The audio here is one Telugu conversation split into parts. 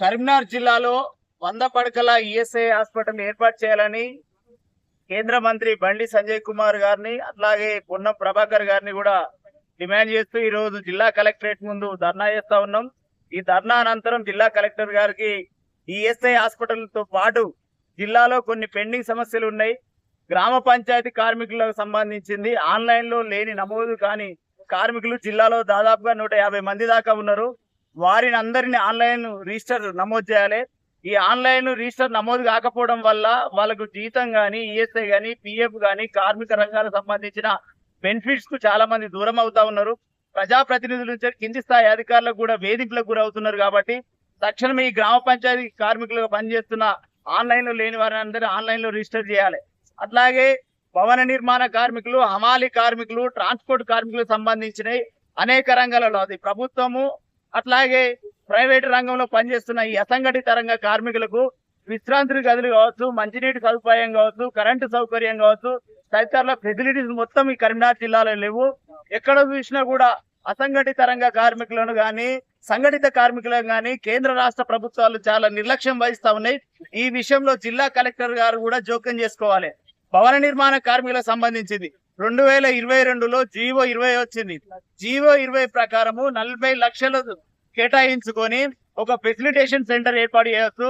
కరీంనగర్ జిల్లాలో వంద పడకల ఈఎస్ఐ హాస్పిటల్ ఏర్పాటు చేయాలని కేంద్ర మంత్రి బండి సంజయ్ కుమార్ గారిని అట్లాగే పొన్నం ప్రభాకర్ గారిని కూడా డిమాండ్ చేస్తూ ఈరోజు జిల్లా కలెక్టరేట్ ముందు ధర్నా చేస్తా ఉన్నాం. ఈ ధర్నా అనంతరం జిల్లా కలెక్టర్ గారికి ఈఎస్ఐ హాస్పిటల్తో పాటు జిల్లాలో కొన్ని పెండింగ్ సమస్యలు ఉన్నాయి. గ్రామ పంచాయతీ కార్మికులకు సంబంధించింది ఆన్లైన్లో లేని నమోదు కాని కార్మికులు జిల్లాలో దాదాపుగా నూట యాభై మంది దాకా ఉన్నారు. వారిని అందరిని ఆన్లైన్ రిజిస్టర్ నమోదు చేయాలి. ఈ ఆన్లైన్ రిజిస్టర్ నమోదు కాకపోవడం వల్ల వాళ్ళకు జీతం కానీ ఈఎస్ఐ కానీ పిఎఫ్ కానీ కార్మిక రంగాలకు సంబంధించిన బెనిఫిట్స్కు చాలా మంది దూరం అవుతా ఉన్నారు. ప్రజాప్రతినిధుల నుంచి కింది స్థాయి అధికారులకు కూడా వేధింపులకు గురవుతున్నారు కాబట్టి తక్షణం ఈ గ్రామ పంచాయతీ కార్మికులుగా పనిచేస్తున్న ఆన్లైన్లో లేని వారిని అందరూ ఆన్లైన్లో రిజిస్టర్ చేయాలి. అట్లాగే భవన నిర్మాణ కార్మికులు హమాలి కార్మికులు ట్రాన్స్పోర్ట్ కార్మికులకు సంబంధించినవి అనేక రంగాలలో. అది ప్రభుత్వము అట్లాగే ప్రైవేట్ రంగంలో పనిచేస్తున్న ఈ అసంఘటిత రంగ కార్మికులకు విశ్రాంతి గదులు కావచ్చు మంచినీటి సదుపాయం కావచ్చు కరెంటు సౌకర్యం కావచ్చు తదితరుల ఫెసిలిటీస్ మొత్తం ఈ కరీంనగర్ జిల్లాలో లేవు. ఎక్కడ చూసినా కూడా అసంఘటిత రంగ కార్మికులను కానీ సంఘటిత కార్మికులను కానీ కేంద్ర రాష్ట్ర ప్రభుత్వాలు చాలా నిర్లక్ష్యం వహిస్తా ఉన్నాయి. ఈ విషయంలో జిల్లా కలెక్టర్ గారు కూడా జోక్యం చేసుకోవాలి. భవన నిర్మాణ కార్మికులకు సంబంధించింది. రెండు వేల ఇరవై రెండులో జీవో ఇరవై వచ్చింది. జీవో ఇరవై ప్రకారము నలభై లక్షలు కేటాయించుకొని ఒక ఫెసిలిటేషన్ సెంటర్ ఏర్పాటు చేయవచ్చు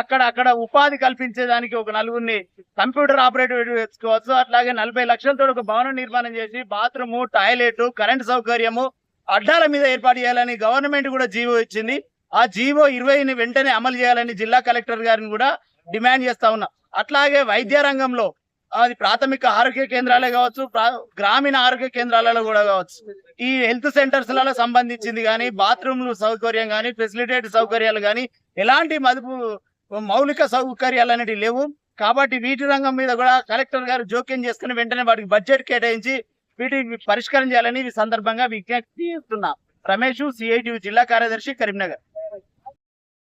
అక్కడ అక్కడ ఉపాధి కల్పించేదానికి ఒక నలుగురిని కంప్యూటర్ ఆపరేటర్ తెచ్చుకోవచ్చు అట్లాగే నలభై లక్షలతో ఒక భవనం నిర్మాణం చేసి బాత్రూము టాయిలెట్ కరెంట్ సౌకర్యము అడ్డాల మీద ఏర్పాటు చేయాలని గవర్నమెంట్ కూడా జీవో ఇచ్చింది. ఆ జీవో ఇరవైని వెంటనే అమలు చేయాలని జిల్లా కలెక్టర్ గారిని కూడా డిమాండ్ చేస్తా ఉన్నా. అట్లాగే వైద్య రంగంలో అది ప్రాథమిక ఆరోగ్య కేంద్రాలే కావచ్చు ప్రా- గ్రామీణ ఆరోగ్య కేంద్రాలలో కూడా కావచ్చు. ఈ హెల్త్ సెంటర్స్లలో సంబంధించింది కానీ బాత్రూమ్లు సౌకర్యం కానీ ఫెసిలిటేట్ సౌకర్యాలు కానీ ఎలాంటి మదుపు మౌలిక సౌకర్యాలు అనేటివి లేవు. కాబట్టి వీటి రంగం మీద కూడా కలెక్టర్ గారు జోక్యం చేసుకుని వెంటనే వాటికి బడ్జెట్ కేటాయించి వీటిని పరిష్కారం చేయాలని ఈ సందర్భంగా విజ్ఞప్తి చేస్తున్నాం. రమేష్ సిఐటి జిల్లా కార్యదర్శి కరీంనగర్.